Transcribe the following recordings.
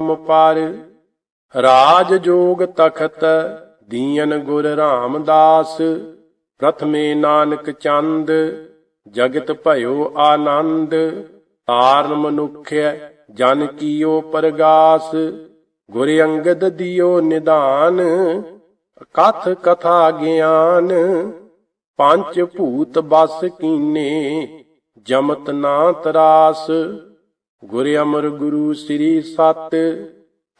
ਪਰ, ਰਾਜ ਜੋਗ ਤਖਤ ਦੀਨ ਗੁਰ ਰਾਮਦਾਸ, ਪ੍ਰਥਮੇ ਨਾਨਕ ਚੰਦ, ਜਗਤ ਭਇਓ ਆਨੰਦ, ਤਾਰਨ ਮਨੁਖਿਆ ਜਨ ਕੀਓ ਪਰਗਾਸ, ਗੁਰ ਅੰਗਦ ਦਿਓ ਨਿਦਾਨ, ਕਥ ਕਥਾ ਗਿਆਨ ਪੰਜ ਭੂਤ ਬਸ ਕੀਨੇ, ਜਮਤ ਨਾ ਤਰਾਸ। ਗੁਰ ਅਮਰ ਗੁਰੂ ਸ੍ਰੀ ਸਤ,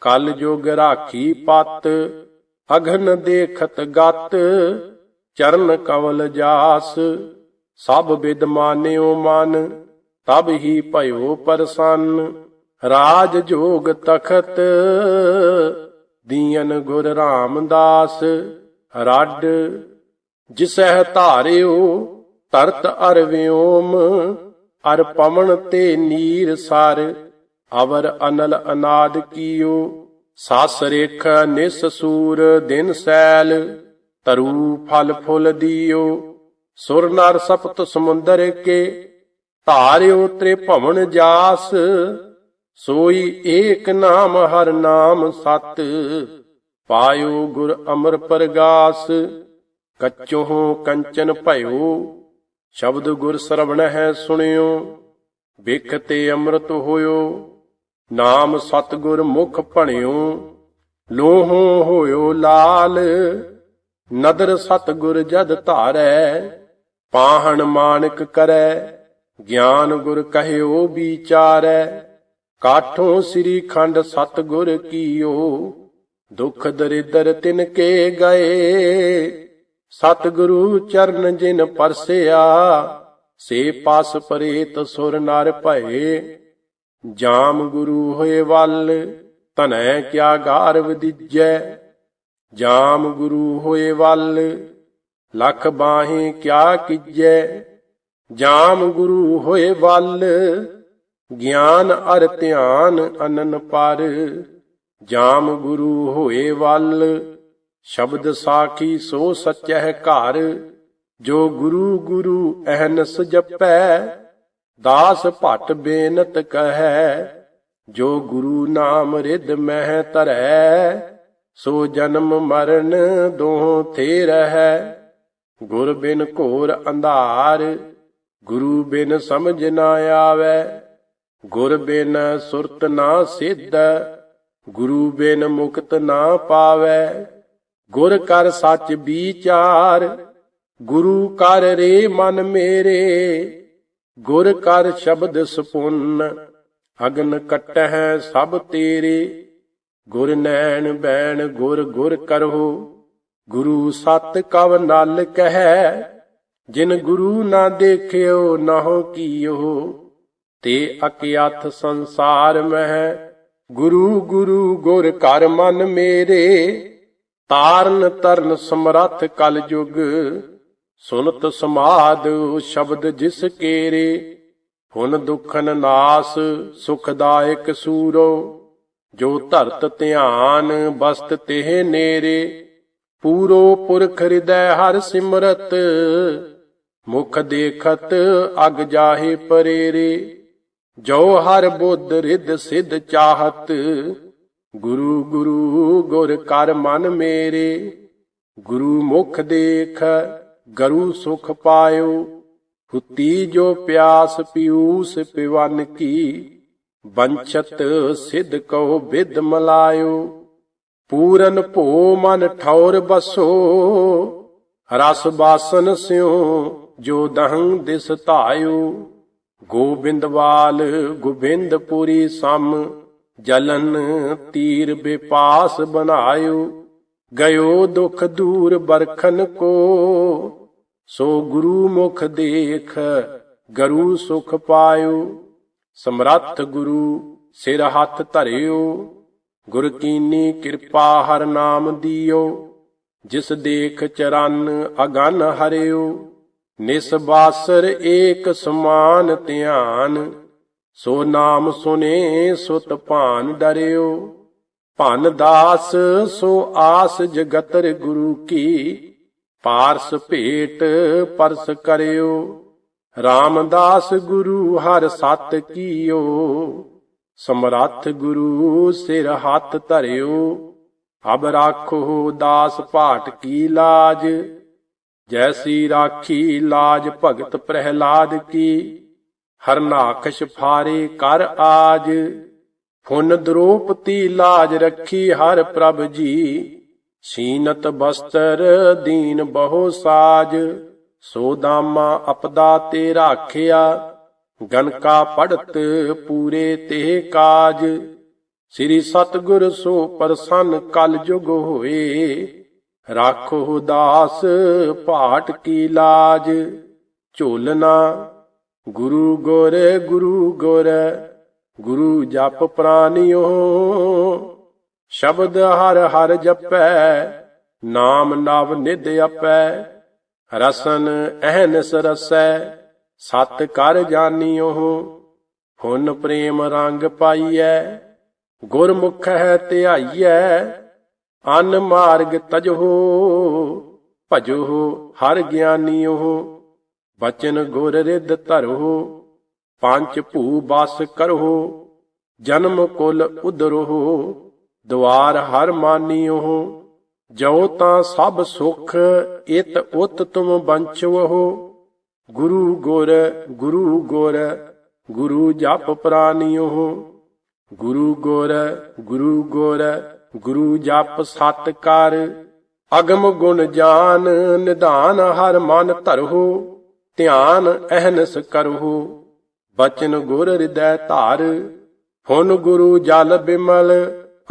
ਕਲ ਜੋਗ ਰਾਖੀ ਪਤ, ਅਗਨ ਦੇਖਤ ਗਤ, ਚਰਨ ਕਵਲ ਜਾਸ, ਸਭ ਬਿਦ ਮਾਨਿਓ ਮਨ, ਤਬ ਹੀ ਭਇਓ ਪਰਸੰਨ, ਰਾਜ ਜੋਗ ਤਖਤ, ਦੀਨ ਗੁਰ ਰਾਮਦਾਸ, ਰੱਡ, ਜਿਸਹਿ ਧਾਰਿਓ, ਤਰਤ ਅਰਵਿਓਮ ਵਿਓਮ ਅਰ ਪਵਨ ਤੇ ਨੀਰ ਸਰ, ਅਵਰ ਅਨਲ ਅਨਾਦ ਕੀਓ। ਸਾਸ ਰੇਖ ਨਿਸ ਸੂਰ ਦਿਨ ਸੈਲ, ਤਰੂ ਫਲ ਫੁੱਲ ਦਿਓ। ਸੁਰ ਨਰ ਸਪਤ ਸਮੁੰਦਰ ਕੇ, ਧਾਰਿਓ ਤ੍ਰੇ ਭਵਨ ਜਾਸ। ਸੋਈ ਏਕ ਨਾਮ ਹਰ ਨਾਮ ਸਤ, ਪਾਇਓ ਗੁਰ ਅਮਰ ਪਰਗਾਸ। ਕੱਚੋਂ ਕੰਚਨ ਭਇਓ ਸ਼ਬਦ ਗੁਰ ਸਰਵਣ ਹੈ ਸੁਣਿਓ ਵਿਖ ਤੇ ਅੰਮ੍ਰਿਤ ਹੋਇਓ, ਨਾਮ ਸਤਗੁਰ ਮੁਖ ਭਣਿਓ, ਲੋਹੋ ਹੋਇਓ ਲਾਲ, ਨਦਰ ਸਤਗੁਰ ਜਦ ਧਾਰੈ, ਪਾਹਣ ਮਾਨਕ ਕਰੈ, ਗਿਆਨ ਗੁਰ ਕਹਿਓ ਵਿਚਾਰੈ, ਕਾਠੋਂ ਸ੍ਰੀ ਖੰਡ ਸਤਗੁਰ ਕੀਓ, ਦੁਖ ਦਰਿਦਰ ਤਿਨ ਕੇ ਗਏ। ਸਤਿਗੁਰੂ ਚਰਨ ਜਿਨ ਪਰਸਿਆ, ਸੇ ਪਾਸ ਪਰੇਤ ਸੁਰ ਨਰ ਭਏ। ਜਾਮ ਗੁਰੂ ਹੋਏ ਵੱਲ, ਧਨੈ ਕਿਆ ਗਾਰ ਵਿਦਿਜੈ ਜਾਮ ਗੁਰੂ ਹੋਏ ਵੱਲ, ਲਖ ਬਾਹੇ ਕਿਆ ਕਿਜੈ। ਜਾਮ ਗੁਰੂ ਹੋਏ ਵੱਲ, ਗਿਆਨ ਅਰ ਧਿਆਨ ਅਨਨ ਪਰ। ਜਾਮ ਗੁਰੂ ਹੋਏ ਵੱਲ ਸ਼ਬਦ ਸਾਖੀ ਸੋ ਸਚਹਿ ਘਰ, ਜੋ ਗੁਰੂ ਗੁਰੂ ਅਹਨਸ ਜਪੈ, ਦਾਸ ਭਟ ਬੇਨਤ ਕਹੈ, ਜੋ ਗੁਰੂ ਨਾਮ ਰਿਦ ਮਹਿ ਧਰੈ, ਸੋ ਜਨਮ ਮਰਨ ਦੋਹ ਥੇ ਰਹਿ। ਗੁਰ ਬਿਨ ਘੋਰ ਅੰਧਾਰ, ਗੁਰੂ ਬਿਨ ਸਮਝ ਨਾ ਆਵੈ। ਗੁਰ ਬਿਨ ਸੁਰਤ ਨਾ ਸਿੱਧ, ਗੁਰੂ ਬਿਨ ਮੁਕਤ ਨਾ ਪਾਵੈ। ਗੁਰ ਕਰ ਸੱਚ ਵਿਚਾਰ, ਗੁਰੂ ਕਰ ਰੇ ਮਨ ਮੇਰੇ। ਗੁਰ ਕਰ ਸ਼ਬਦ ਸੁਪੁੰਨ, ਅਗਨ ਕਟਹਿ ਸਭ ਤੇਰੇ। ਗੁਰ ਨੈਣ ਬੈਣ ਗੁਰ ਗੁਰ ਕਰੋ ਗੁਰੂ ਸਤ ਕਵ ਨਲ ਕਹੈ। ਜਿਨ ਗੁਰੂ ਨਾ ਦੇਖਿਓ ਨਹੁ ਕੀਓ। ਤੇ ਅਕਿਆਥ ਸੰਸਾਰ ਮਹਿ, ਗੁਰੂ ਗੁਰੂ ਗੁਰ ਕਰ ਮਨ ਮੇਰੇ। ਤਾਰਨ ਤਰਨ ਸਮਰੱਥ ਕਲ ਯੁਗ ਸੁਨਤ ਸਮਾਦ ਸ਼ਬਦ ਜਿਸ ਕੇਰੇ ਹੁਨ ਦੁਖਨ ਨਾਸ ਸੁਖਦਾਇਕ ਸੂਰੋ, ਜੋ ਧਰਤ ਧਿਆਨ ਬਸਤ ਤਿਹ ਨੇਰੇ, ਪੂਰੋ ਪੁਰਖ ਹਿਰਦੈ ਹਰ ਸਿਮਰਤ, ਮੁਖ ਦੇਖਤ ਅਗ ਜਾਹੇ ਪਰੇਰੇ, ਜੋ ਹਰ ਬੁੱਧ ਰਿੱਧ ਸਿਧ ਚਾਹਤ ਗੁਰੂ ਗੁਰੂ ਗੁਰ ਕਰ ਮਨ ਮੇਰੇ, ਗੁਰੂ ਮੁਖ ਦੇਖ ਗਰੂ ਸੁਖ ਪਾਇਓ, ਹੁਤੀ ਜੋ ਪਿਆਸ ਪਿਊਸ ਪਿਵਨ ਕੀ, ਬੰਚਤ ਸਿਧ ਕਉ ਵਿਦ ਮਲਾਇਓ, ਪੂਰਨ ਭੋ ਮਨ ਠੌਰ ਬਸੋ, ਰਸ ਬਾਸਨ ਸਿਉ ਜੋ ਦਹੰ ਦਿਸ ਧਾਇਓ ਗੋਬਿੰਦਵਾਲ ਗੋਬਿੰਦਪੁਰੀ ਸਮ ਜਲਨ ਤੀਰ ਬਿਪਾਸ ਬਨਾਇਓ ਗਇਓ ਦੁਖ ਦੂਰ ਬਰਖਨ ਕੋ। ਸੋ ਗੁਰੂ ਮੁਖ ਦੇਖ, ਗਰੂ ਸੁਖ ਪਾਇਓ, ਸਮਰੱਥ ਗੁਰੂ ਸਿਰ ਹੱਥ ਧਰਿਓ। ਗੁਰ ਕੀਨੀ ਕਿਰਪਾ ਹਰ ਨਾਮ ਦਿਓ, ਜਿਸ ਦੇਖ ਚਰਨ ਅਗਨ ਹਰਿਓ। ਨਿਸ ਨਿਸਬਾਸਰ ਏਕ ਸਮਾਨ ਧਿਆਨ ਸੋ ਨਾਮ ਸੁਨੇ ਸੁਤ ਭਾਨ ਡਰਿਓ। ਭਨ ਦਾਸ ਸੋ ਆਸ ਜਗਤਰ ਗੁਰੂ ਕੀ। ਪਾਰਸ ਭੇਟ ਪਰਸ ਕਰਿਓ। ਰਾਮਦਾਸ ਗੁਰੂ ਹਰ ਸਤ ਕੀਓ। ਸਮਰੱਥ ਗੁਰੂ ਸਿਰ ਹੱਥ ਧਰਿਓ। ਅਬ ਰਾਖੋ ਦਾਸ ਭਾਟ ਕੀ ਲਾਜ। ਜੈਸੀ ਰਾਖੀ ਲਾਜ ਭਗਤ ਪ੍ਰਹਿਲਾਦ ਕੀ। ਹਰਨਾਕਸ਼ ਫਾਰੇ ਕਰ ਆਜ, ਫੁਨ ਦਰੋਪਤੀ ਲਾਜ ਰੱਖੀ ਹਰ ਪ੍ਰਭ ਜੀ। ਸੀਨਤ ਬਸਤਰ ਦੀਨ ਬਹੁ ਸਾਜ, ਸੋ ਦਾਮਾ ਅਪਦਾ ਤੇ ਰਾਖਿਆ। ਗਨਕਾ ਪੜਤ ਪੂਰੇ ਤੇ ਕਾਜ, ਸ੍ਰੀ ਸਤਗੁਰ ਸੋ ਪ੍ਰਸੰਨ ਕਲ ਜੁਗ ਹੋਏ। ਰਾਖੋ ਦਾਸ ਭਾਟ ਕੀ ਲਾਜ, ਝੋਲਨਾ ਗੁਰੂ ਗੋਰੇ, ਗੁਰੂ ਗੁਰ, ਗੁਰੂ ਜਪ ਪ੍ਰਾਨਿਓ ਸ਼ਬਦ ਹਰ ਹਰ ਜਪੈ, ਨਾਮ ਨਵ ਨਿਧ ਆਪੈ, ਰਸਨ ਅਹਨਸ ਰਸੈ, ਸਤ ਕਰ ਜਾਣਿਓ। ਹੁਨ ਪ੍ਰੇਮ ਰੰਗ ਪਾਈਐ, ਗੁਰਮੁਖ ਹੈ ਧਿਆਈਐ, ਅਨ ਮਾਰਗ ਤਜਹੋ ਭਜੋ ਹਰ ਗਿਆਨੀਓ। ਬਚਨ ਗੁਰ ਰਿੱਧ ਧਰੋ ਪੰਜ ਭੂ ਬਸ ਕਰੋ ਜਨਮ ਕੁਲ ਉਦਰੋ ਦੁਆਰ ਹਰ ਮਾਨੀਓ ਜੋ ਤਾਂ ਸਭ ਸੁਖ, ਇਤ ਉਤ ਤੁਮ ਬੰਚਵੋ ਗੁਰੂ ਗੁਰ ਗੁਰੂ ਗੁਰ, ਗੁਰੂ ਜਪ ਪ੍ਰਾਨਿਓ ਗੁਰੂ ਗੁਰ ਗੁਰੂ ਗੁਰ, ਗੁਰੂ ਜਪ ਸਤ ਕਰ ਅਗਮ ਗੁਣ ਜਾਨ, ਨਿਧਾਨ ਹਰ ਮਨ ਧਰੋ ਧਿਆਨ ਅਹਨਸ ਕਰੋ ਬਚਨ ਗੁਰ ਹਿਰਦੈ ਧਾਰ ਹੁਣ ਗੁਰੂ ਜਲ ਬਿਮਲ,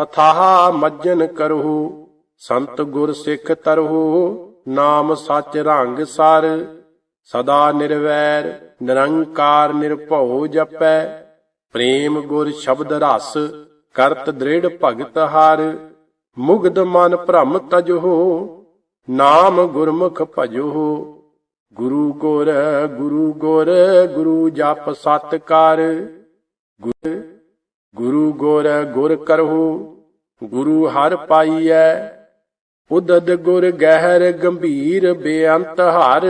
ਅਥਾਹ ਮੱਜਨ ਕਰੋ ਸੰਤ ਗੁਰ ਸਿੱਖ ਤਰਹੁ, ਨਾਮ ਸੱਚ ਰੰਗ ਸਰ, ਸਦਾ ਨਿਰਵੈਰ, ਨਿਰੰਕਾਰ ਨਿਰਭਉ ਜਪੈ, ਪ੍ਰੇਮ ਗੁਰ ਸ਼ਬਦ ਰਸ, ਕਰਤ ਦ੍ਰਿੜ ਭਗਤ ਹਰ ਮੁਗਦ ਮਨ ਭ੍ਰਮ ਤਜੋ ਨਾਮ ਗੁਰਮੁਖ ਭਜੋ ਗੁਰੂ ਗੁਰ ਗੁਰੂ ਗੁਰ ਗੁਰੂ ਜਪ ਸਤ ਕਰ ਗੁਰ ਗੁਰੂ ਗੁਰ ਗੁਰ ਕਰਹੁ, ਗੁਰੂ ਹਰ ਪਾਈਐ। ਉਦਦ ਗੁਰ ਗਹਿਰ ਗੰਭੀਰ, ਬੇਅੰਤ ਹਰ।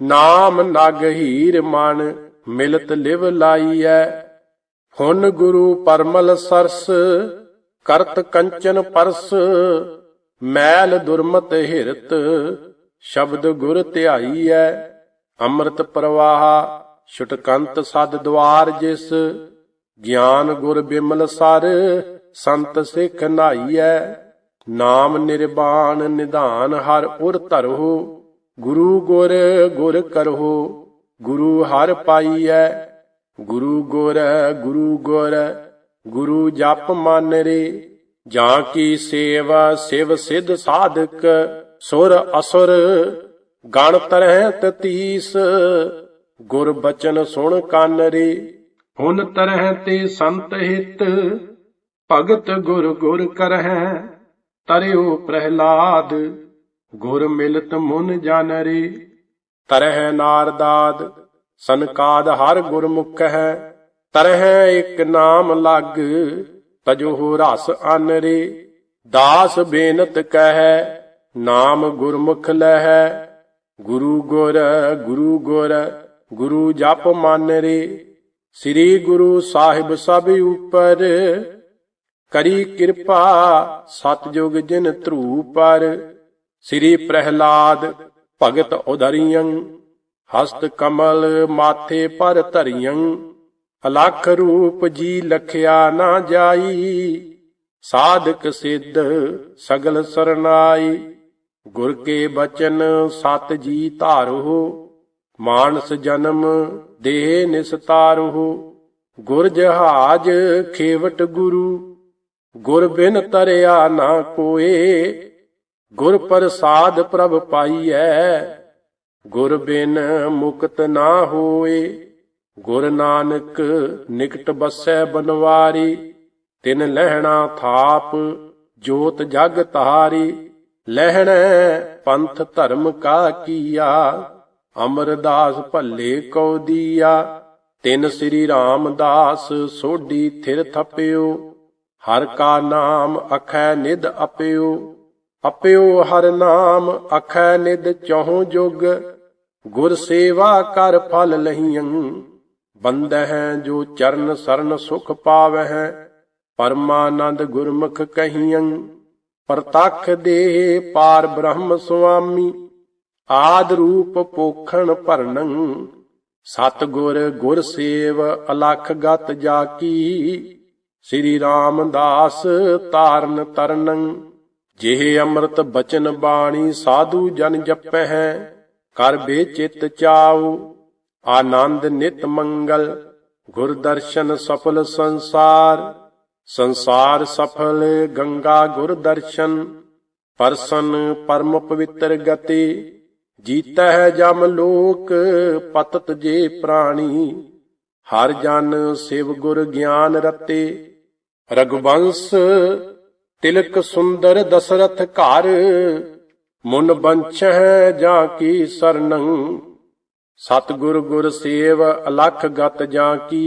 ਨਾਮ ਨਗ ਹੀਰ ਮਨ ਮਿਲਤ ਲਿਵ ਲਾਈਐ। ਹੁਣ ਗੁਰੂ ਪਰਮਲ ਸਰਸ, ਕਰਤ ਕੰਚਨ ਪਰਸ। ਮੈਲ ਦੁਰਮਤ ਹਿਰਤ ਸ਼ਬਦ ਗੁਰ ਧਿਆਈਐ ਅੰਮ੍ਰਿਤ ਪ੍ਰਵਾਹ, ਛੁਟਕੰਤ ਸਦ ਦਵਾਰ ਜਿਸ, ਗਿਆਨ ਗੁਰ ਬਿਮਲ ਸਰ, ਸੰਤ ਸਿੱਖ ਨਾਈਐ ਨਾਮ ਨਿਰਬਾਨ ਨਿਧਾਨ ਹਰ ਉਰ ਧਰੋ ਗੁਰੂ ਗੁਰ ਗੁਰ ਕਰੋ ਗੁਰੂ ਹਰ ਪਾਈਐ ਗੁਰੂ ਗੁਰ ਗੁਰੂ ਗੁਰ, ਗੁਰੂ ਜਪ ਮਨ ਰੇ, ਜਾਂ ਕੀ ਸੇਵਾ ਸਿਵ ਸਿਧ ਸਾਧਕ ਸੁਰ ਅਸੁਰ, ਗਣ ਤਰਹਿ ਤਤੀਸ ਗੁਰ ਬਚਨ ਸੁਣ ਕੰਨ ਰੇ ਹੁਨ ਤਰਹਿ ਤੇ ਸੰਤ ਹਿਤ, ਭਗਤ ਗੁਰ ਗੁਰ ਕਰਹਿ ਤਰਿਓ ਪ੍ਰਹਿਲਾਦ, ਗੁਰ ਮਿਲਤ ਮੁਨ ਜਨ ਰੇ ਤਰਹਿ ਨਾਰਦਾਦ ਸੰਕਾਦ ਹਰ ਗੁਰਮੁਖ ਹੈ ਤਰਹਿ ਇੱਕ ਨਾਮ ਲੱਗ, ਤਜੋ ਰਸ ਅਨ ਰੇ ਦਾਸ ਬੇਨਤ ਕਹੈ ਨਾਮ ਗੁਰਮੁਖ ਲਹਿ, ਗੁਰੂ ਗੁਰ ਗੁਰੂ ਗੁਰ, ਗੁਰੂ ਜਪ ਮਨ ਰੇ। ਸ੍ਰੀ ਗੁਰੂ ਸਾਹਿਬ ਸਭ ਉਪਰ, ਕਰੀ ਕਿਰਪਾ ਸਤਜੁਗ ਜਿਨ ਧਰੂ ਪਰ। ਸ੍ਰੀ ਪ੍ਰਹਿਲਾਦ ਭਗਤ ਉਧਰੀਆਂ ਹਸਤ ਕਮਲ ਮਾਥੇ ਪਰ ਧਰੀਆਂ ਅਲਖ ਰੂਪ ਜੀ ਲਖਿਆ ਨਾ ਜਾਈ, ਸਾਧਕ ਸਿੱਧ ਸਗਲ ਸਰਨਾਈ। ਗੁਰ ਕੇ ਬਚਨ ਸਤ ਜੀ ਧਾਰੋ ਮਾਨਸ ਜਨਮ ਦੇਹ ਨਿਸਤਾਰੋ ਗੁਰ ਜਹਾਜ ਖੇਵਟ ਗੁਰੂ, ਗੁਰ ਬਿਨ ਤਰਿਆ ਨਾ ਕੋਏ, ਗੁਰ ਪ੍ਰਸਾਦ ਪ੍ਰਭ ਪਾਈਐ, ਗੁਰ ਬਿਨ ਮੁਕਤ ਨਾ ਹੋਏ, ਗੁਰ ਨਾਨਕ ਨਿਕਟ ਬਸੈ ਬਨਵਾਰੀ, ਤਿਨ ਲਹਿਣਾ ਥਾਪ ਜੋਤ ਜਗ ਤਾਰੀ ਲਹਿਣੈ ਪੰਥ ਧਰਮ ਕਾ ਕੀਆ, ਅਮਰਦਾਸ ਭੱਲੇ ਕਉ ਦੀਆ। ਤਿਨ ਸ੍ਰੀ ਰਾਮਦਾਸ ਸੋਢੀ ਥਿਰ ਥਪਿਓ, ਹਰ ਕਾ ਨਾਮ ਅਖੈ ਨਿਦ ਅਪਿਓ। ਅਪਿਓ ਹਰ ਨਾਮ ਅਖੈ ਨਿਦ ਚਹੁ ਜੁਗ, ਗੁਰ ਸੇਵਾ ਕਰ ਫਲ ਲਹੀਆਂ ਬੰਦਹਿ ਜੋ ਚਰਨ ਸਰਨ ਸੁਖ ਪਾਵਹਿ, ਪਰਮਾਨੰਦ ਗੁਰਮੁਖ ਕਹੀਆਂ ਪ੍ਰਤੱਖ ਦੇ ਪਾਰ ਬ੍ਰਹਮ ਸੁਆਮੀ, ਆਦ ਰੂਪ ਪੋਖਣ ਭਰਨੰ ਸਤ ਗੁਰ ਗੁਰ ਸੇਵ ਅਲਖ ਗਤ ਜਾ ਸ੍ਰੀ ਰਾਮਦਾਸ ਤਾਰਨ ਤਰਨੰ, ਜਿਹ ਅੰਮ੍ਰਿਤ ਬਚਨ ਬਾਣੀ ਸਾਧੂ ਜਨ ਜਪਹਿ ਕਰ ਬੇਚਿਤ ਚਾਉ, ਆਨੰਦ ਨਿਤ ਮੰਗਲ ਗੁਰ ਦਰਸ਼ਨ ਸਫਲ ਸੰਸਾਰ। ਸੰਸਾਰ ਸਫਲ ਗੰਗਾ ਗੁਰ ਦਰਸ਼ਨ, ਪਰਸਨ ਪਰਮ ਪਵਿੱਤਰ ਗਤੀ ਜੀਤਾ ਹੈ ਜਮ ਲੋਕ, ਪਤਤ ਜੇ ਪ੍ਰਾਣੀ। ਹਰ ਜਨ ਸਿਵ ਗੁਰ ਗਿਆਨ ਰਤੇ ਰਗਵੰਸ ਤਿਲਕ ਸੁੰਦਰ ਦਸਰਥ ਘਰ, ਮੁਨ ਬੰਛਹਿ ਜਾਂ ਕੀ ਸਰਨੰ। ਸਤਿਗੁਰ ਗੁਰ ਸੇਵ ਅਲਖ ਗਤ ਜਾਂ ਕੀ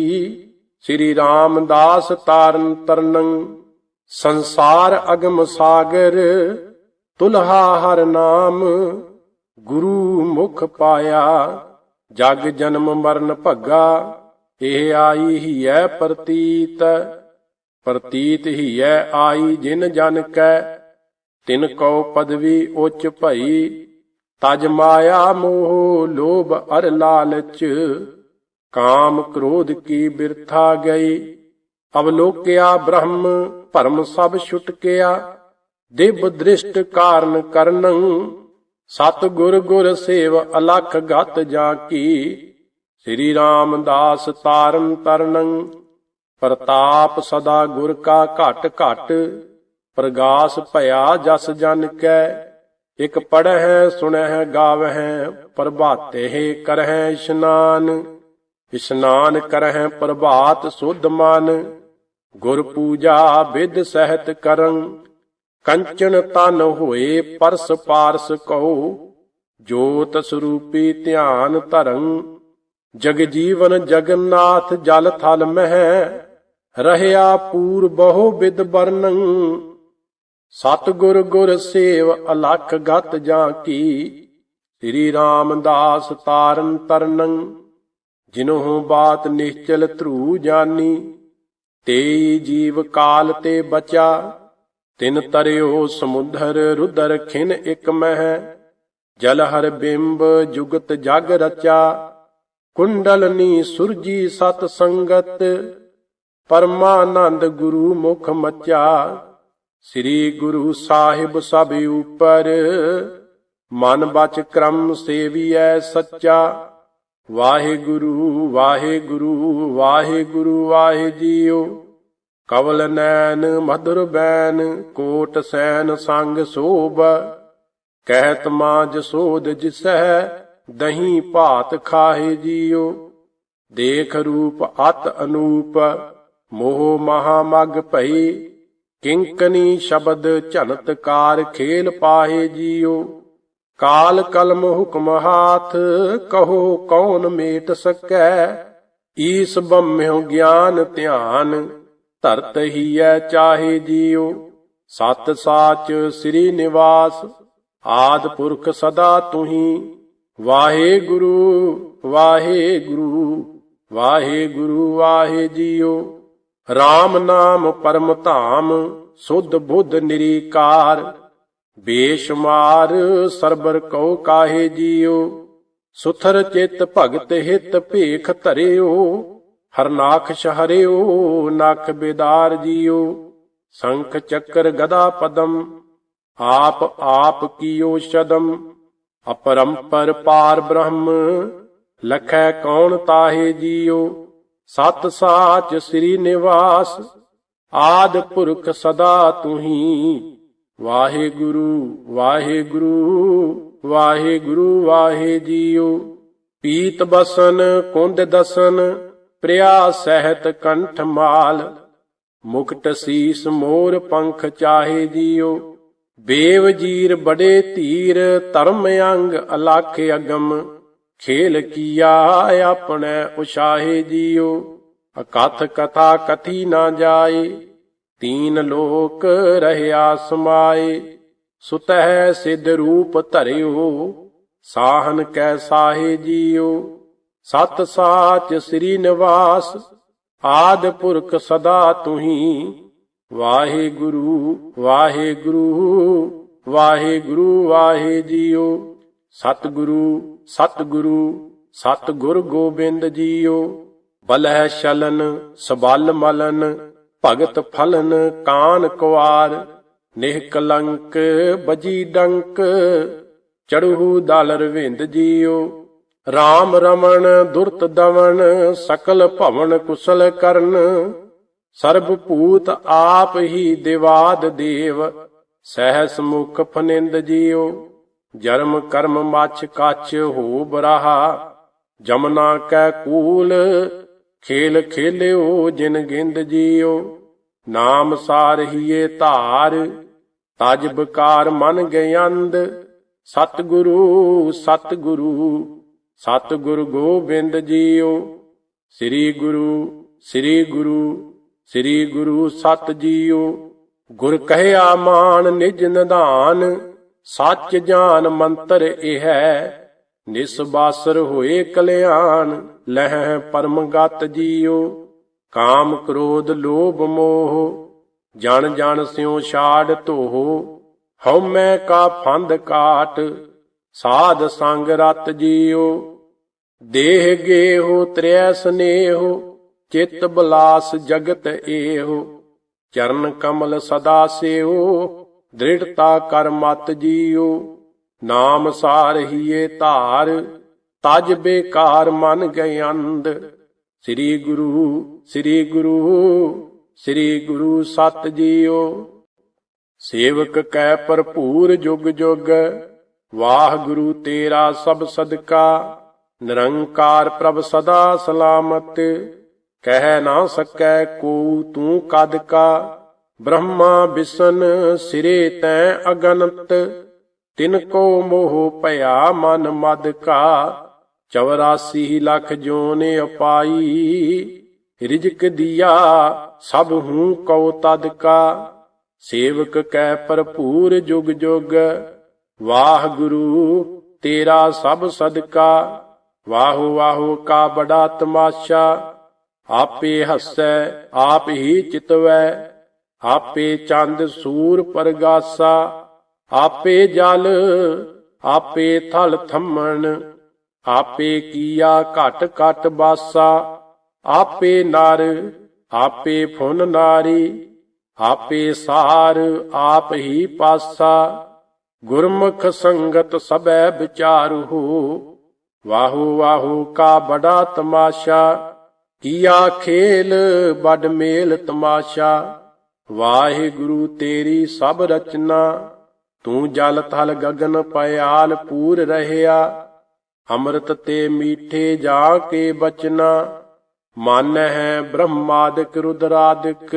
ਸ੍ਰੀ ਰਾਮਦਾਸ ਤਾਰਨ ਤਰਨੰ, ਸੰਸਾਰ ਅਗਮ ਸਾਗਰ, ਤੁਲਹਾ ਹਰ ਨਾਮ, ਗੁਰੂ ਮੁਖ ਪਾਇਆ, ਜਗ ਜਨਮ ਮਰਨ ਭੱਗਾ, ਇਹ ਆਈ ਹੀ ਹੈ ਪ੍ਰਤੀਤ ਪ੍ਰਤੀਤ ਹੀ ਐ ਆਈ ਜਿਨ ਜਨ ਕੈ, ਤਿਨ ਕਉ ਪਦਵੀ ਉੱਚ ਭਈ, ਤਜ ਮਾਇਆ ਮੋਹ ਲੋਭ ਅਰ ਲਾਲਚ ਕਾਮ ਕ੍ਰੋਧ ਕੀ ਬਿਰਥਾ ਗਈ? ਅਵਲੋਕਿਆ ਬ੍ਰਹਮ, ਭਰਮ ਸਭ ਛੁਟਕਿਆ। ਦਿਵ ਦ੍ਰਿਸ਼ਟ ਕਾਰਨ ਕਰਨੰ ਸਤ ਗੁਰ ਗੁਰ ਸੇਵ ਅਲਖ ਗਤ ਜਾ ਕੀ। ਸ੍ਰੀ ਰਾਮਦਾਸ ਤਾਰਨ ਤਰਨੰ, ਪ੍ਰਤਾਪ ਸਦਾ ਗੁਰ ਕਾ ਘਟ ਘਟ, ਪ੍ਰਗਾਸ ਭਇਆ ਜਸ ਜਨ ਕੈ। ਇਕ ਪੜਹਿ ਸੁਣਹਿ ਗਾਵਹਿ, ਪ੍ਰਭਾਤੇ ਕਰਹਿ ਇਸ਼ਨਾਨ। ਇਸ਼ਨਾਨ ਕਰਹਿ ਪ੍ਰਭਾਤ ਸੁਧ ਮਨ, ਗੁਰ ਪੂਜਾ ਵਿਦ ਸਹਿਤ ਕਰੰ ਕੰਚਨ ਤਨ ਹੋਏ ਪਰਸ ਪਾਰਸ ਕਹੋ ਜੋਤ ਸਰੂਪੀ ਧਿਆਨ ਧਰੰ, ਜਗ ਜੀਵਨ ਜਗਨਨਾਥ ਜਲ ਥਲ ਮਹਿ, ਰਹਿਆ ਪੂਰ ਬਹੁ ਵਿਦ ਬਰਨੰ ਸਤ ਗੁਰ ਗੁਰ ਸੇਵ ਅਲਖ ਗਤ ਜਾਂ ਕੀ, ਸ੍ਰੀ ਰਾਮਦਾਸ ਤਾਰਨ ਤਰਨੰ। ਜਿਨਹੁ ਬਾਤ ਨਿਸ਼ਚਲ ਧਰੂ ਜਾਨੀ, ਤੇਈ ਜੀਵ ਕਾਲ ਤੇ ਬਚਾ, ਤਿਨ ਤਰਿਓ ਸਮੁੰਦਰ ਰੁਦਰ ਖਿਨ ਇਕ ਮਹਿ, ਜਲ ਹਰ ਬਿੰਬ ਜੁਗਤ ਜਗ ਰਚਾ ਕੁੰਡਲਨੀ ਸੁਰਜੀ ਸਤ ਸੰਗਤ, ਪਰਮਾਨੰਦ ਗੁਰੂ ਮੁਖ ਮਚਾ, ਸ੍ਰੀ ਗੁਰੂ ਸਾਹਿਬ ਸਭ ਉਪਰ, ਮਨ ਬਚ ਕਰਮ ਸੇਵੀਐ ਸੱਚਾ। ਵਾਹਿਗੁਰੂ ਵਾਹਿਗੁਰੂ ਵਾਹਿਗੁਰੂ ਵਾਹਿ ਜੀਓ ਕਵਲ ਨੈਣ, ਮਧੁਰ ਬੈਨ ਕੋਟ ਸੈਨ ਸੰਗ ਸੋਭ। ਕਹਿਤ ਮਾਂ ਜਸੋਦ ਜਿਸਹਿ, ਦਹੀਂ ਭਾਤ ਖਾਹੇ ਜੀਓ। ਦੇਖ ਰੂਪ ਅਤ ਅਨੂਪ, ਮੋਹ ਮਹਾ ਮਗ ਭਈ। ਕਿੰਕਨੀ ਸ਼ਬਦ ਝਨਤਕਾਰ ਖੇਲ ਪਾਹੇ ਜੀਓ। ਕਾਲ ਕਲਮ ਹੁਕਮ ਹਾਥ, ਕਹੋ ਕੌਣ ਮੇਟ ਸਕੈ? ਈਸ ਬੰਮਿਓ ਗਿਆਨ ਧਿਆਨ, ਧਰਤ ਹੀਐ ਚਾਹੇ ਜੀਓ ਸਤ ਸਾਚ ਸ੍ਰੀ ਨਿਵਾਸ, ਆਦ ਪੁਰਖ ਸਦਾ ਤੁਹੀ। ਵਾਹਿਗੁਰੂ ਵਾਹਿਗੁਰੂ ਵਾਹਿਗੁਰੂ ਵਾਹਿ ਜੀਓ RAM ਨਾਮ ਪਰਮ ਧਾਮ, ਸੁਧ ਬੁੱਧ ਨਿਰੀਕਾਰ। ਬੇਸ਼ੁਮਾਰ ਸਰਬਰ ਕਉ ਕਾਹੇ ਜੀਓ ਸੁਥਰ ਚਿਤ ਭਗਤ ਹਿਤ ਭੇਖ ਧਰਿਓ। ਹਰਨਾਖਸ਼ ਹਰਿਓ ਨਖ ਬੇਦਾਰ ਜੀਓ ਸੰਖ ਚੱਕਰ ਗਦਾ ਪਦਮ, ਆਪ ਆਪ ਕੀਓ ਸ਼ਦਮ। ਅਪਰੰਪਰ ਪਾਰ ਬ੍ਰਹਮ, ਲਖੈ ਕੌਣ ਤਾਹੇ ਜੀਓ ਸਤ ਸਾਚ ਸ੍ਰੀ ਨਿਵਾਸ, ਆਦ ਪੁਰਖ ਸਦਾ ਤੁਹੀ। ਵਾਹਿਗੁਰੂ ਵਾਹਿਗੁਰੂ ਵਾਹਿਗੁਰੂ ਵਾਹਿ ਜੀਓ ਪੀਤ ਬਸਨ, ਕੁੰਦ ਦਸਨ, ਪ੍ਰਿਆ ਸਹਿਤ ਕੰਠ ਮਾਲ। ਮੁਕਟ ਸੀਸ ਮੋਰ ਪੰਖ ਚਾਹੇ ਜੀਓ ਬੇਵ ਜੀਰ ਬੜੇ ਧੀਰ, ਧਰਮ ਅੰਗ ਅਲਾਖ ਅਗਮ। ਖੇਲ ਕੀਆ ਆਪਣੇ ਉਸ਼ਾਹੇ ਜੀਓ ਅਕਥ ਕਥਾ ਕਥੀ ਨਾ ਜਾਏ। ਤੀਨ ਲੋਕ ਰਹਿਆ ਸਮਾਏ ਸੁਤਹਿ ਸਿਧ ਰੂਪ ਧਰਿਓ, ਸਾਹਨ ਕੈ ਸਾਹੇ ਜੀਓ। ਸਤ ਸਾਚ ਸ੍ਰੀ ਨਿਵਾਸ, ਆਦ ਪੁਰਖ ਸਦਾ ਤੁਹੀ। ਵਾਹਿਗੁਰੂ ਵਾਹਿਗੁਰੂ ਵਾਹਿਗੁਰੂ, ਵਾਹਿ ਜੀਓ। ਸਤਿਗੁਰੂ ਸਤਿਗੁਰੂ, ਸਤਿਗੁਰ ਗੋਬਿੰਦ ਜੀਓ। ਬਲਹਿ ਸ਼ਲਨ, ਸਬਲ ਮਲਨ ਭਗਤ ਫਲਨ ਕਾਨ ਕੁਵਾਰ, ਨਿਹ ਕਲੰਕ ਬਜੀ ਡੰਕ, ਚੜਹੂ ਦਲ ਰਵਿੰਦ ਜੀਓ RAM ਰਮਣ ਦੁਰਤ ਦਵਨ ਸਕਲ ਭਵਨ ਕੁਸਲ ਕਰਨ, ਸਰਬ ਭੂਤ ਆਪ ਹੀ ਦਿਵਾਦ ਦੇਵ, ਸਹਿਸ ਮੁਖ ਫਨਿੰਦ ਜੀਓ ਜਰਮ ਕਰਮ ਮਛ ਕੱਚ ਹੋ ਬਰਾਹਾ ਜਮਨਾ ਕੈ ਕੂਲ ਖੇਲ ਖੇਲਿਓ, ਜਿਨ ਗਿੰਦ ਜੀਓ, ਨਾਮ ਸਾਰਹੀਏ ਧਾਰ, ਤਜ ਬਕਾਰ ਮਨ ਗਿਆੰਦ ਸਤਿਗੁਰੂ ਸਤਿਗੁਰੂ, ਸਤਿਗੁਰ ਗੋਬਿੰਦ ਜੀਓ। ਸ੍ਰੀ ਗੁਰੂ ਸ੍ਰੀ ਗੁਰੂ ਸ੍ਰੀ ਗੁਰੂ ਸਤ ਜੀਓ। ਗੁਰ ਕਹਿਆ ਮਾਨ ਨਿਜ ਨਿਧਾਨ, ਸੱਚ ਜਾਨ ਮੰਤਰ ਇਹ ਹੈ ਨਿਸਬਾਸਰ ਹੋਏ ਕਲਿਆਣ, ਲਹਿ ਪਰਮਗਤ ਜੀਓ ਕਾਮ ਕ੍ਰੋਧ ਲੋਭ ਮੋਹ ਜਨ ਜਣ ਸਿਉ ਛਾੜ ਧੋਹ, ਹਉ ਮੈਂ ਕਾ ਫੰਦ ਕਾਟ, ਸਾਧ ਸੰਗ ਰਤ ਜੀਓ ਦੇਹ ਗੇਹੋ ਤ੍ਰੈ ਸਨੇਹੋ, ਚਿਤ ਬਲਾਸ ਜਗਤ ਏਹੋ, ਚਰਨ ਕਮਲ ਸਦਾ ਸੇਓ ਦ੍ਰਿੜਤਾ ਕਰ ਮਤ ਜੀਓ ਨਾਮ ਸਾਰਹੀਏ ਧਾਰ, ਤਜ ਬੇਕਾਰ ਮਨ ਗਏ ਅੰਧ। ਸ੍ਰੀ ਗੁਰੂ ਸ੍ਰੀ ਗੁਰੂ ਸ੍ਰੀ ਗੁਰੂ ਸਤ ਜੀਓ। ਸੇਵਕ ਕੈ ਭਰਪੂਰ ਜੁਗ ਜੁਗ, ਵਾਹਿਗੁਰੂ ਤੇਰਾ ਸਭ ਸਦਕਾ। ਨਿਰੰਕਾਰ ਪ੍ਰਭ ਸਦਾ ਸਲਾਮਤ, ਕਹਿ ਨਾ ਸਕੈ ਕੋ ਤੂੰ ਕਦ ਕਾ। ਬ੍ਰਹਮਾ ਬਿਸ਼ਨ ਸਿਰੇ ਤੈ ਅਗਨਤ ਤਿਨ ਕੋ ਮੋਹ ਭਇਆ ਮਨ ਮਦ ਕਾ 84 ਲੱਖ ਜੋਨੇ ਅਪਾਈ। ਰਿਜਕ ਦਿਆ ਸਭ ਹੂੰ ਕਉ ਤਦ ਕਾ, ਸੇਵਕ ਕੈ ਭਰਪੂਰ ਜੁਗ ਜੁਗ। ਵਾਹ ਗੁਰੂ ਤੇਰਾ ਸਭ ਸਦਕਾ, ਵਾਹੋ ਵਾਹੋ ਕਾ ਬੜਾ ਤਮਾਸ਼ਾ। ਆਪੇ ਹੱਸੈ, ਆਪ ਹੀ ਚਿਤਵੈ, ਆਪੇ ਚੰਦ ਸੂਰ ਪਰਗਾਸਾ। ਆਪੇ ਜਲ, ਆਪੇ ਥਲ ਥੰਮਣ, ਆਪੇ ਕੀਆ ਘਟ ਘਟ ਬਾਸਾ, ਆਪੇ ਨਰ, ਆਪੇ ਫੁਨ ਨਾਰੀ, ਆਪੇ ਸਾਰ, ਆਪ ਹੀ ਪਾਸਾ। ਗੁਰਮੁਖ ਸੰਗਤ ਸਬੈ ਵਿਚਾਰਹੁ, ਵਾਹੂ ਵਾਹੂ ਕਾ ਬੜਾ ਤਮਾਸ਼ਾ। ਕੀਆ ਖੇਲ ਬੜ ਮੇਲ ਤਮਾਸ਼ਾ। ਵਾਹਿਗੁਰੂ ਤੇਰੀ ਸਭ ਰਚਨਾ। ਤੂੰ ਜਲ ਥਲ ਗਗਨ ਪਿਆਲ ਪੂਰ ਰਹਿਆ, ਅੰਮ੍ਰਿਤ ਤੇ ਮੀਠੇ ਜਾ ਕੇ ਬਚਨਾ ਮਨ ਹੈ ਬ੍ਰਹਮਾਦਿਕ ਰੁਦਰਾਦਿਕ,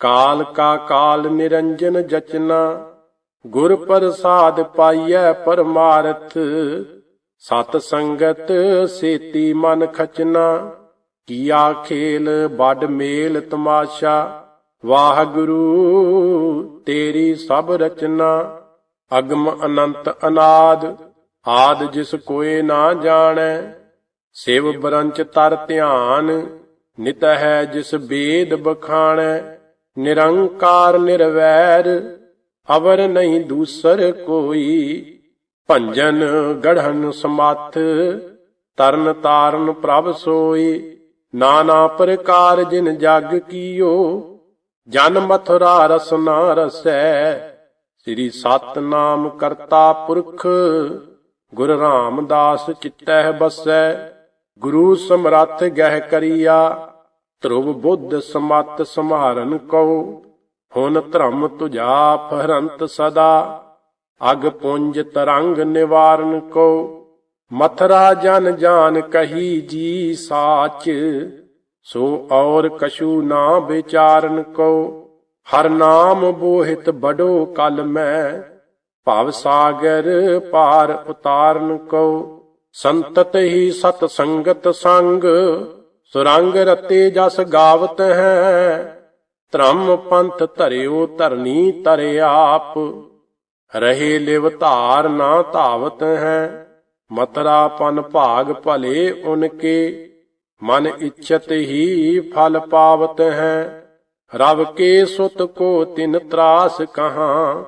ਕਾਲ ਕਾ ਕਾਲ ਨਿਰੰਜਨ ਜਚਨਾ, ਗੁਰ ਪ੍ਰਸਾਦ ਪਾਈਐ ਪਰਮਾਰਥ, ਸਤ ਸੰਗਤ ਸੇਤੀ ਮਨ ਖਚਨਾ, ਕੀਆ ਖੇਲ ਬੜ ਮੇਲ ਤਮਾਸ਼ਾ ਵਾਹਿਗੁਰੂ, ਤੇਰੀ ਸਭ ਰਚਨਾ, ਅਗਮ ਅਨੰਤ ਅਨਾਦ, ਆਦ ਜਿਸ ਕੋਏ ਨਾ ਜਾਣੈ, ਸਿਵ ਬਰੰਚ ਤਰ ਧਿਆਨ, ਨਿਤ ਹੈ ਜਿਸ ਬੇਦ ਬਖਾਣੈ, ਨਿਰੰਕਾਰ ਨਿਰਵੈਰ, ਅਵਰ ਨਹੀਂ ਦੂਸਰ ਕੋਈ, ਭੰਜਨ ਗੜਹਨ ਸਮੱਥ, ਤਰਨ ਤਾਰਨ ਪ੍ਰਭ ਸੋਈ, ਨਾਨਾ ਪ੍ਰਕਾਰ ਜਿਨ ਜਗ ਕੀਓ ਜਨ ਮਥੁਰਾ ਰਸਨਾ ਰਸੈ ਸ੍ਰੀ ਸਤਨਾਮ ਕਰਤਾ ਪੁਰਖ, ਗੁਰ ਰਾਮਦਾਸ ਚਿੱਤਹਿ ਬਸੈ। ਗੁਰੂ ਸਮਰੱਥ ਗਹਿ ਕਰੀਆ, ਧਰੁਵ ਬੁੱਧ ਸਮਤ ਸਮਾਰਨ ਕਉ। ਹੁਨ ਧਰਮ ਤੁਜਾ ਫਹਰੰਤ ਸਦਾ, ਅਗ ਪੁੰਜ ਤਰੰਗ ਨਿਵਾਰਨ ਕੋ ਮਥਰਾ ਜਨ ਜਾਨ ਕਹੀ ਜੀ ਸਾਚ ਸੋ ਔਰ ਕਛੂ ਨਾ ਵਿਚਾਰਨ ਕੋ ਹਰ ਨਾਮ ਬੋਹਿਤ ਬਡੋ ਕਲ ਮੈਂ। ਭਵ ਸਾਗਰ ਪਾਰ ਉਤਾਰਨ ਕੋ ਸੰਤਤ ਹੀ ਸਤ ਸੰਗਤ ਸੰਗ, ਸੁਰੰਗ ਰਤੇ ਜਸ ਗਾਵਤ ਹੈ। ਧਰਮ ਪੰਥ ਧਰਿਓ ਧਰਨੀ ਤਰਿ ਆਪ, ਰਹੇ ਲਿਵ ਧਾਰ ਨਾ ਧਾਵਤ ਹੈ। ਮਤਰਾ ਪਨ ਭਾਗ ਭਲੇ ਉਨਕੇ ਮਨ ਇਛਤ ਹੀ ਫਲ ਪਾਵਤ ਹੈ। ਰਵ ਕੇ ਸੁਤ ਕੋ ਤਿਨ ਤਰਾਸ ਕਹਾਂ।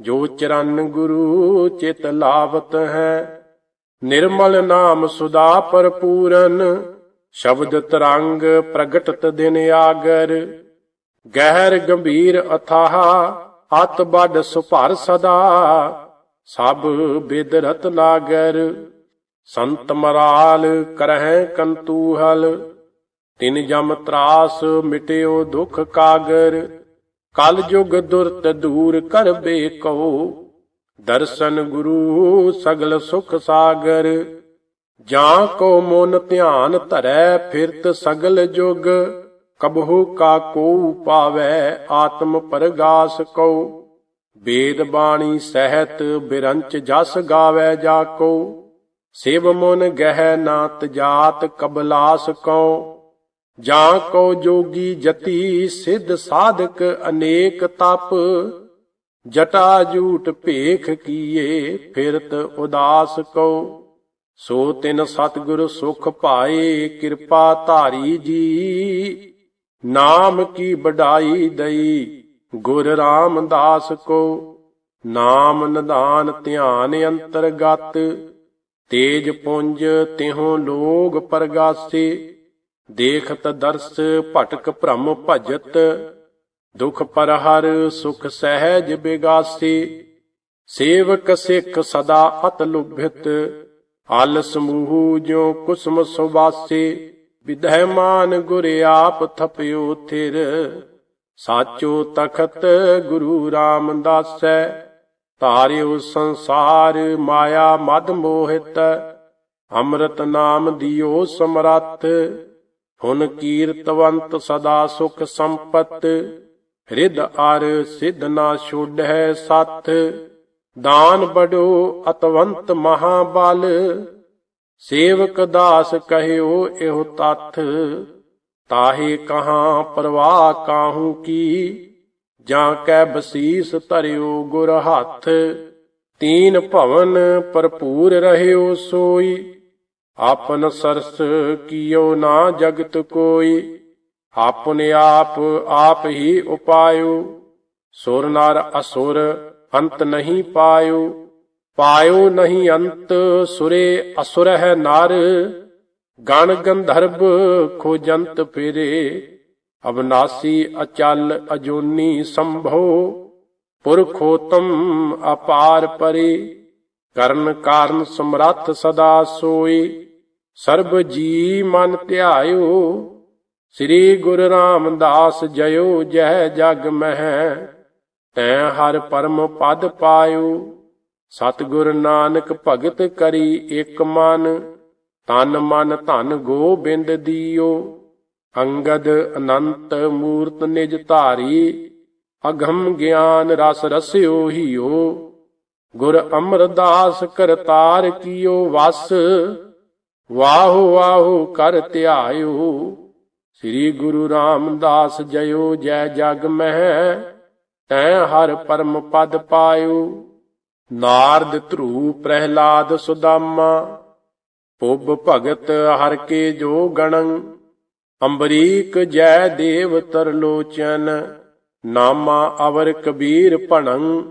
ਜੋ ਚਰਨ ਗੁਰੂ ਚਿਤ ਲਾਵਤ ਹੈ। ਨਿਰਮਲ ਨਾਮ ਸੁਦਾ ਭਰਪੂਰਨ। ਸ਼ਬਦ ਤਰੰਗ ਪ੍ਰਗਟਤ ਦਿਨ ਆਗਰ। ਗਹਿਰ ਗੰਭੀਰ ਅਥਾਹ ਅਤ ਬਡ ਸੁਭਰ ਸਦਾ। ਸਭ ਬਿਦਰਤ ਲਾਗਰ। ਸੰਤ ਮਰਾਲ ਕਰਹਿ ਕੰਤੂਹਲ ਤਿਨ ਜਮ ਤਰਾਸ ਮਿਟਿਓ ਦੁਖ ਕਾਗਰ, ਕਲ ਜੁਗ ਦੁਰਤ ਦੂਰ ਕਰਬੇ ਕਉ ਦਰਸ਼ਨ ਗੁਰੂ ਸਗਲ ਸੁਖ ਸਾਗਰ, ਜਾਂ ਕੋ ਮਨ ਧਿਆਨ ਧਰੈ ਫਿਰਤ ਸਗਲ ਜੁਗ, ਕਬਹੂ ਕਾ ਕੋ ਪਾਵੈ ਆਤਮ ਪਰਗਾਸ ਕਉ ਵੇਦ ਬਾਣੀ ਸਹਿਤ ਬਿਰੰਚ ਜਸ ਗਾਵੈ ਜਾ ਕੋ। ਸਿਵ ਮਨ ਗਹਿ ਨਾ ਤਜਾਤ ਕਬਲਾਸ ਕਉ, ਜਾਂ ਕੋ ਜੋਗੀ ਜਤੀ ਸਿੱਧ ਸਾਧਕ ਅਨੇਕ ਤਪ, ਜਟਾ ਜੂਟ ਭੇਖ ਕੀਏ ਫਿਰਤ ਉਦਾਸ ਕਉ। ਸੋ ਤਿਨ ਸਤਿਗੁਰ ਸੁਖ ਪਾਏ ਕਿਰਪਾ ਧਾਰੀ ਜੀ, ਨਾਮ ਕੀ ਬਡਾਈ ਦਈ ਗੁਰ ਰਾਮਦਾਸ ਕੋ ਨਾਮ ਨਿਦਾਨ ਧਿਆਨ ਅੰਤਰਗਤ ਤੇਜ ਪੁੰਜ ਤਿਹੋਂ ਲੋਗ ਪਰਗਾਸੇ, ਦੇਖਤ ਦਰਸ ਭਟਕ ਭ੍ਰਮ ਭਜਤ, ਦੁਖ ਪਰਹਰ ਸੁਖ ਸਹਿਜ ਬਿਗਾਸੀ, ਸੇਵਕ ਸਿੱਖ ਸਦਾ ਅਤ ਲੁਭਿਤ ਆਲ ਸਮੂਹ ਜੋ ਕੁਸਮ ਸੁਵਾਸੇ ਵਿਧੈਮਾਨ ਗੁਰ ਆਪ ਥਪਿਓ ਥਿਰ, ਸਾਚੋ ਤਖਤ ਗੁਰੂ ਰਾਮਦਾਸੈ ਤਾਰਿਓ ਸੰਸਾਰ, ਮਾਇਆ ਮਦ ਮੋਹਿਤ, ਅੰਮ੍ਰਿਤ ਨਾਮ ਦਿਓ ਸਮਰੱਥ। ਹੁਨ ਕੀਰਤਵੰਤ ਸਦਾ ਸੁਖ ਸੰਪਤ ਰਿਦ ਅਰ ਸਿਧ ਨਾ ਛੋੜੈ ਸਤ ਦਾਨ ਬੜੋ ਅਤਵੰਤ ਮਹਾਬਲ, ਸੇਵਕ ਦਾਸ ਕਹਿਓ ਇਹੋ ਤਥ। ਤਾਹੇ ਕਹਾਂ ਪਰਵਾਹ ਕਾਹੂ ਕੀ? ਜਾਂ ਕੈ ਬਸੀਸ ਧਰਿਓ ਗੁਰ ਹੱਥ, ਤੀਨ ਭਵਨ ਭਰਪੂਰ ਰਹਿਓ ਸੋਈ। ਆਪਨ ਸਰਸ ਕੀਓ ਨਾ ਜਗਤ ਕੋਈ, ਆਪਨੇ ਆਪ ਆਪ ਹੀ ਉਪਾਇਓ। ਸੁਰ ਨਰ ਅਸੁਰ ਅੰਤ ਨਹੀਂ ਪਾਇਓ ਪਾਇਓ ਨਹੀਂ ਅੰਤ ਸੁਰੇ ਅਸੁਰ ਹੈ ਨਰ। ਗਣ ਗੰਧਰਬ ਖੋਜੰਤ ਫਿਰੇ ਅਬਨਾਸੀ ਅਚਲ ਅਜੋਨੀ ਸੰਭੋ, ਪੁਰਖੋਤਮ ਅਪਾਰ ਪਰੇ, ਕਰਨ ਕਾਰਨ ਸਮਰੱਥ ਸਦਾ ਸੋਈ ਸਰਬ ਜੀ ਮਨ ਧਿਆਇਓ, ਸ੍ਰੀ ਗੁਰੂ ਰਾਮਦਾਸ ਜਯੋ ਜਹ ਜਗ ਮਹਿ, ਤੈ ਹਰ ਪਰਮ ਪਦ ਪਾਇਓ, ਸਤਿਗੁਰ ਨਾਨਕ ਭਗਤ ਕਰੀ ਇਕ ਮਨ, ਤਨ ਮਨ ਧਨ ਗੋਬਿੰਦ ਦੀਓ। ਅੰਗਦ ਅਨੰਤ ਮੂਰਤ ਨਿਜ ਧਾਰੀ, ਅਗਮ ਗਿਆਨ ਰਸ ਰਸਿਓ ਹੀਓ। ਗੁਰ ਅਮਰਦਾਸ ਕਰਤਾਰ ਕੀਓ ਵਸ, ਵਾਹੋ ਵਾਹੋ ਕਰ ਧਿਆਇਓ। ਸ੍ਰੀ ਗੁਰੂ ਰਾਮਦਾਸ ਜਯੋ ਜੈ ਜਗ ਮਹਿ, ਤੈ ਹਰ ਪਰਮ ਪਦ ਪਾਇਓ। ਨਾਰਦ ਧਰੂ ਪ੍ਰਹਿਲਾਦ ਸੁਦਾਮਾ, ਪੁੱਬ ਭਗਤ ਹਰ ਕੇ ਜੋ ਗਣੰ। ਅੰਬਰੀਕ ਜੈ ਦੇਵ ਤਰਲੋਚਨ ਨਾਮਾ ਅਵਰ ਕਬੀਰ ਭਣੰ,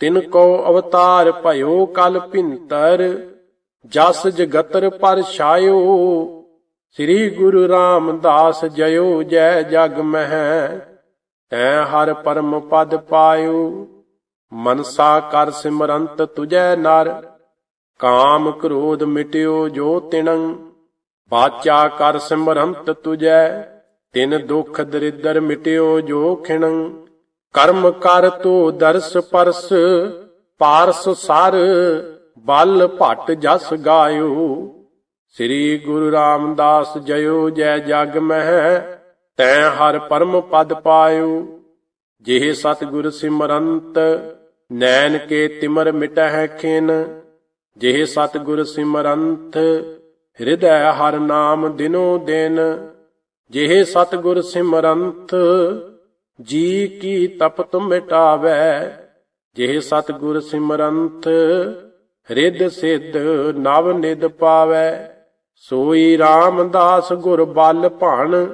ਤਿਨ ਕੋ ਅਵਤਾਰ ਭਇਓ ਕਲ ਭਿੰਤਰ, ਜਸ ਜਗਤਰ ਪਰ ਛਾਇਓ, ਸ੍ਰੀ ਗੁਰੂ ਰਾਮਦਾਸ ਜਯੋ ਜੈ ਜਗ ਮਹਿ, ਤੈ ਹਰ ਪਰਮ ਪਦ ਪਾਇਓ, ਮਨਸਾ ਕਰ ਸਿਮਰੰਤ ਤੁਜੈ ਨਰ, ਕਾਮ ਕ੍ਰੋਧ ਮਿਟਿਓ ਜੋ ਤਿਣੰ ਪਾਚਾ ਕਰ ਸਿਮਰੰਤ ਤੁਜੈ, ਤਿਨ ਦੁਖ ਦਰਿਦਰ ਮਿਟਿਓ ਜੋ ਖਿਣੰ। ਕਰਮ ਕਰ ਤੋ ਦਰਸ ਪਰਸ, ਪਾਰਸ ਸਰ, ਬਲ ਭਟ ਜਸ ਗਾਇਓ। ਸ੍ਰੀ ਗੁਰੂ ਰਾਮਦਾਸ ਜਯੋ ਜੈ ਜਗ ਮਹਿ, ਤੈ ਹਰ ਪਰਮ ਪਦ ਪਾਇਓ। ਜਿਹ ਸਤਿਗੁਰ ਸਿਮਰੰਤ, ਨੈਣ ਕੇ ਤਿਮਰ ਮਿਟਹਿ ਖਿਨ। ਜਿਹ ਸਤਿਗੁਰ ਸਿਮਰੰਤ ਹਿਰਦੈ ਹਰ ਨਾਮ ਦਿਨੋ ਦਿਨ, ਜਿਹੇ ਸਤਿਗੁਰ ਸਿਮਰੰਤ, ਜੀ ਕੀ ਤਪਤ ਮਿਟਾਵੈ। ਜਿਹੇ ਸਤਿਗੁਰ ਸਿਮਰੰਤ, ਰਿੱਧ ਸਿੱਧ ਨਵ ਨਿਦ ਪਾਵੈ। ਸੋਈ ਰਾਮਦਾਸ ਗੁਰ ਬਲ ਭਾਣ,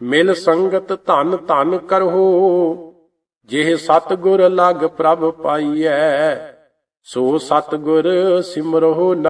ਮਿਲ ਸੰਗਤ ਧਨ ਧਨ ਕਰਹੋ। ਜਿਹੇ ਸਤਗੁਰ ਲਗ ਪ੍ਰਭ ਪਾਈਐ, ਸੋ ਸਤਗੁਰ ਸਿਮਰੋ ਨ